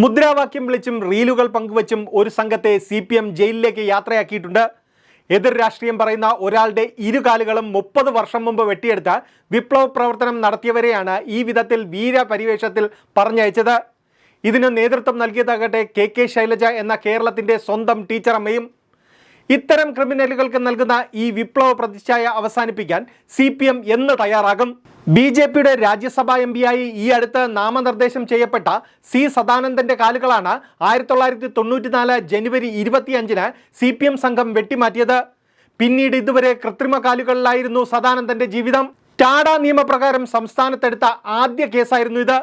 മുദ്രാവാക്യം വിളിച്ചും റീലുകൾ പങ്കുവച്ചും ഒരു സംഘത്തെ സി പി എം ജയിലിലേക്ക് യാത്രയാക്കിയിട്ടുണ്ട്. എതിർ രാഷ്ട്രീയം പറയുന്ന ഒരാളുടെ ഇരുകാലുകളും മുപ്പത് വർഷം മുമ്പ് വെട്ടിയെടുത്ത വിപ്ലവ പ്രവർത്തനം നടത്തിയവരെയാണ് ഈ വിധത്തിൽ വീരപരിവേഷത്തിൽ പറഞ്ഞയച്ചത്. ഇതിന് നേതൃത്വം നൽകിയതാകട്ടെ കെ കെ ശൈലജ എന്ന കേരളത്തിന്റെ സ്വന്തം ടീച്ചറമ്മയും ഇത്തരം ക്രിമിനലുകൾക്ക് നൽകുന്ന ഈ വിപ്ലവ പ്രതിച്ഛായ അവസാനിപ്പിക്കാൻ സി പി എം എന്ന് തയ്യാറാകും. ബി ജെ പിയുടെ രാജ്യസഭാ എം പിയായി ഈ അടുത്ത് നാമനിർദ്ദേശം ചെയ്യപ്പെട്ട സി സദാനന്ദന്റെ കാലുകളാണ് ആയിരത്തി തൊള്ളായിരത്തി തൊണ്ണൂറ്റിനാല് ജനുവരി ഇരുപത്തിയഞ്ചിന് സി പി എം സംഘം വെട്ടിമാറ്റിയത്. പിന്നീട് ഇതുവരെ കൃത്രിമ കാലുകളിലായിരുന്നു സദാനന്ദന്റെ ജീവിതം. ടാഡ നിയമപ്രകാരം സംസ്ഥാനത്തെടുത്ത ആദ്യ കേസായിരുന്നു ഇത്.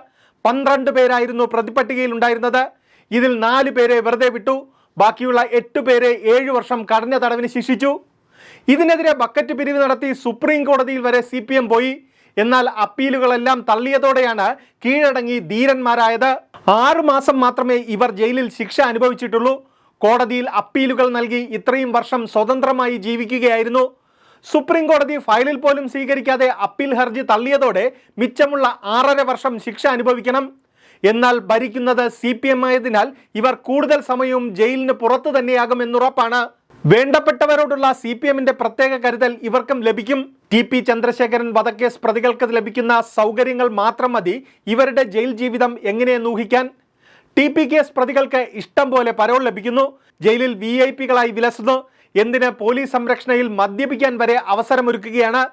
പന്ത്രണ്ട് പേരായിരുന്നു പ്രതിപട്ടികയിൽ ഉണ്ടായിരുന്നത്. ഇതിൽ നാല് പേരെ വെറുതെ വിട്ടു. ബാക്കിയുള്ള എട്ട് പേരെ ഏഴു വർഷം കടഞ്ഞ തടവിന് ശിക്ഷിച്ചു. ഇതിനെതിരെ ബക്കറ്റ് പിരിവ് നടത്തി സുപ്രീം കോടതിയിൽ വരെ സി പോയി. എന്നാൽ അപ്പീലുകളെല്ലാം തള്ളിയതോടെയാണ് കീഴടങ്ങി ധീരന്മാരായത്. ആറുമാസം മാത്രമേ ഇവർ ജയിലിൽ ശിക്ഷ അനുഭവിച്ചിട്ടുള്ളൂ. കോടതിയിൽ അപ്പീലുകൾ നൽകി ഇത്രയും വർഷം സ്വതന്ത്രമായി ജീവിക്കുകയായിരുന്നു. സുപ്രീം കോടതി ഫയലിൽ പോലും സ്വീകരിക്കാതെ അപ്പീൽ ഹർജി തള്ളിയതോടെ മിച്ചമുള്ള ആറര വർഷം ശിക്ഷ അനുഭവിക്കണം. എന്നാൽ ഭരിക്കുന്നത് സി പി എം ആയതിനാൽ ഇവർ കൂടുതൽ സമയവും ജയിലിന് പുറത്തു തന്നെയാകുമെന്നുറപ്പാണ്. വേണ്ടപ്പെട്ടവരോടുള്ള സി പി എമ്മിന്റെ പ്രത്യേക കരുതൽ ഇവർക്കും ലഭിക്കും. ടി പി ചന്ദ്രശേഖരൻ വധക്കേസ് പ്രതികൾക്ക് ലഭിക്കുന്ന സൗകര്യങ്ങൾ മാത്രം മതി. ഇവരുടെ ജയിൽ ജീവിതം എങ്ങനെയെന്ന് ഊഹിക്കാൻ? ടി പി കേസ് പ്രതികൾക്ക് ഇഷ്ടം പോലെ പരോൾ ലഭിക്കുന്നു. ജയിലിൽ വി ഐ പികളായി വിലസുന്നു. എന്തിന് പോലീസ് സംരക്ഷണയിൽ മദ്യപിക്കാൻ വരെ അവസരമൊരുക്കുകയാണ്?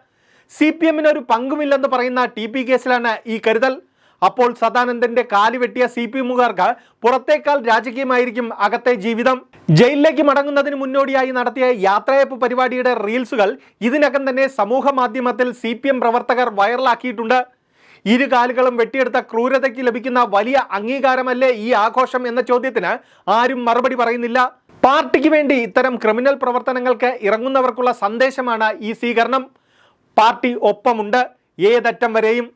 സി പി എമ്മിന് ഒരു പങ്കുമില്ലെന്ന് പറയുന്ന ടി പി കേസിലാണ് ഈ കരുതൽ. അപ്പോൾ സദാനന്ദന്റെ കാലുവെട്ടിയ സി പി എമ്മുകാർക്ക് പുറത്തേക്കാൾ രാജകീയമായിരിക്കും അകത്തെ ജീവിതം. ജയിലിലേക്ക് മടങ്ങുന്നതിന് മുന്നോടിയായി നടത്തിയ യാത്രയപ്പ് പരിപാടിയുടെ റീൽസുകൾ ഇതിനകം തന്നെ സമൂഹ മാധ്യമത്തിൽ സി പ്രവർത്തകർ വൈറലാക്കിയിട്ടുണ്ട്. ഇരു കാലുകളും വെട്ടിയെടുത്ത ക്രൂരതയ്ക്ക് ലഭിക്കുന്ന വലിയ അംഗീകാരമല്ലേ ഈ ആഘോഷം എന്ന ചോദ്യത്തിന് ആരും മറുപടി പറയുന്നില്ല. പാർട്ടിക്ക് വേണ്ടി ഇത്തരം ക്രിമിനൽ പ്രവർത്തനങ്ങൾക്ക് ഇറങ്ങുന്നവർക്കുള്ള സന്ദേശമാണ് ഈ സ്വീകരണം. പാർട്ടി ഒപ്പമുണ്ട്. ഏതറ്റം വരെയും